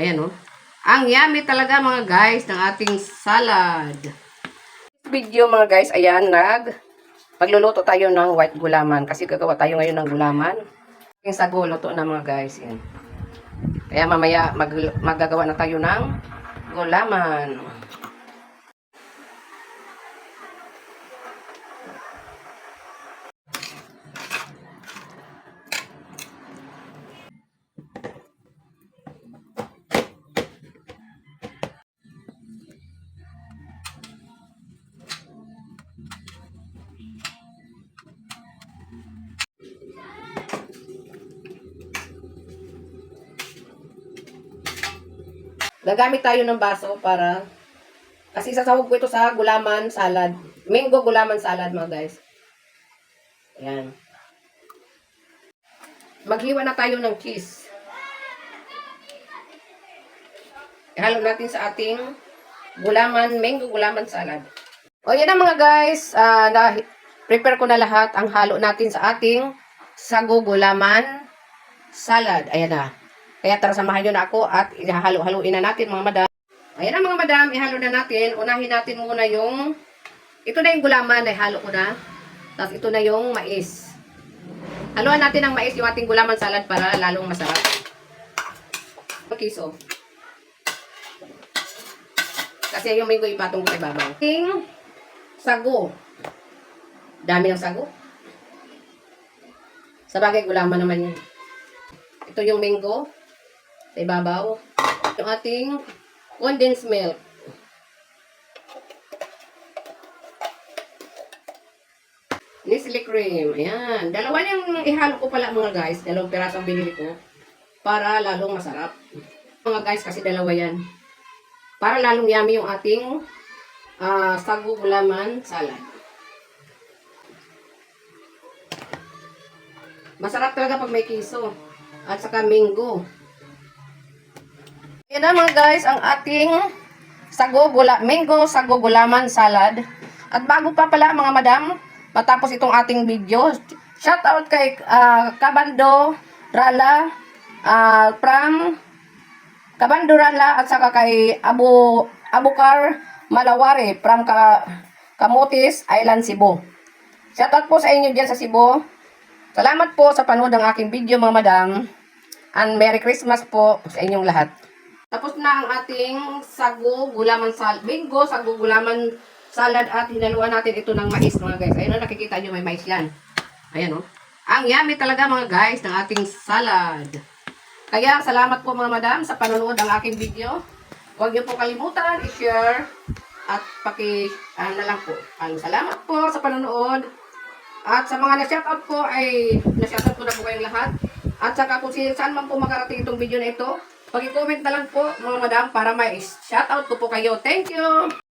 Ayan oh. Ang yummy talaga mga guys ng ating salad. Video mga guys, ayan, nag magluluto tayo ng white gulaman kasi gagawa tayo ngayon ng gulaman. Yung sago, luto na mga guys. Yan. Kaya mamaya mag, magagawa na tayo ng gulaman. Gagamit tayo ng baso para kasi sasawag ko ito sa gulaman salad. Mango gulaman salad mga guys. Ayan. Maghiwa na tayo ng cheese. Ihalo natin sa ating gulaman, mango gulaman salad. O yan na mga guys, Ah, na, prepare ko na lahat ang halo natin sa ating sago gulaman salad. Ayan na. Kaya tara samahan nyo na ako at ihahalo-haluin na natin mga madam. Ayan na mga madam, ihalo na natin. Unahin natin muna yung, ito na yung gulaman, ihalo ko na. Tapos ito na yung mais. Haluan natin ang mais yung ating gulaman salad para lalong masarap. Kiso. Kasi yung mango ipatong ko ibabaw. Ting sago. Dami ng sago. Sa bagay, gulaman naman yan. Ito yung mango sa ibabaw. Yung ating condensed milk. Nestle cream. Ayan. Dalawa yung ihalo ko pala mga guys. Dalawang pirasong binili ko. Para lalong masarap. Mga guys, kasi dalawa yan. Para lalong yummy yung ating ah, sagu gulaman salad. Masarap talaga pag may kiso. At saka mango. Yan na mga guys, ang ating sago gula, mango sago gulaman salad. At bago pa pala mga madam, matapos itong ating video, shout out kay ah, Kabando Rala ah, from Kabando Rala at saka kay Abu Abukar Malawari from Ka, Camotes Island, Cebu. Shout out po sa inyo dyan sa Cebu. Salamat po sa panood ng aking video mga madam. And Merry Christmas po sa inyong lahat. Tapos na ang ating sago gulaman salad. Bingo, sago gulaman salad at hinaluan natin ito ng mais mga guys. Ayun na nakikita nyo may mais yan. Ayan o. Oh. Ang yummy talaga mga guys ng ating salad. Kaya salamat po mga madam sa panonood ng aking video. Huwag niyo po kalimutan i-share at paki ano na lang po. Ang salamat po sa panonood. At sa mga na-shoutout po ay na-shoutout ko na po kayong lahat. At saka kung saan man po makarating itong video na ito, pag-comment na lang po mga madam para may shoutout ko po kayo. Thank you!